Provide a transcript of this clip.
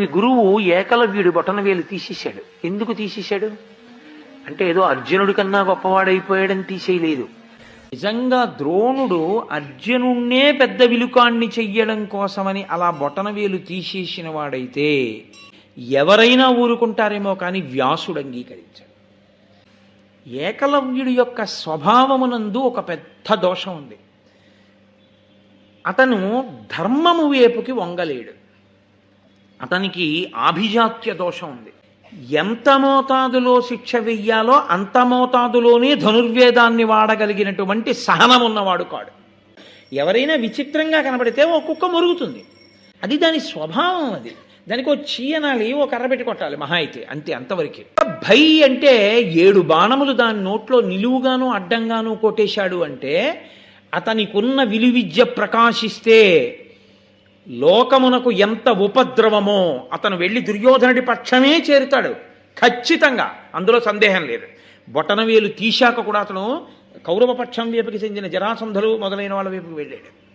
ఈ గురువు ఏకలవ్యుడు బొటనవేలు తీసేశాడు. ఎందుకు తీసేశాడు? అంటే ఏదో అర్జునుడి కన్నా గొప్పవాడైపోయాడని తీసేయలేదు. నిజంగా ద్రోణుడు అర్జునుణ్ణే పెద్ద విలుకాన్ని చెయ్యడం కోసమని అలా బొటనవేలు తీసేసిన వాడైతే ఎవరైనా ఊరుకుంటారేమో కానీ వ్యాసుడు అంగీకరించాడు. ఏకలవ్యుడి యొక్క స్వభావమునందు ఒక పెద్ద దోషం ఉంది. అతను ధర్మము వైపుకి వంగలేడు. అతనికి ఆభిజాత్య దోషం ఉంది. ఎంత మోతాదులో శిక్ష వెయ్యాలో అంత మోతాదులోనే ధనుర్వేదాన్ని వాడగలిగినటువంటి సహనం ఉన్నవాడు కాడు. ఎవరైనా విచిత్రంగా కనబడితే ఒక్కొక్క మురుగుతుంది. అది దాని స్వభావం అది. దానికి ఓ చీయనాలి ఓ కర్ర పెట్టి కొట్టాలి మహా అయితే అంతే అంతవరకే. భై అంటే ఏడు బాణములు దాని నోట్లో నిలువుగాను అడ్డంగాను కొట్టేశాడు అంటే అతనికున్న విలువిద్య ప్రకాశిస్తే లోకమునకు ఎంత ఉపద్రవమో అతను వెళ్ళి దుర్యోధనుడి పక్షమే చేరుతాడు. ఖచ్చితంగా. అందులో సందేహం లేదు. బొటనవేలు తీశాక కూడా అతను కౌరవ పక్షం వైపుకి చెందిన జరాసంధులు మొదలైన వాళ్ళ వైపుకి వెళ్ళాడు.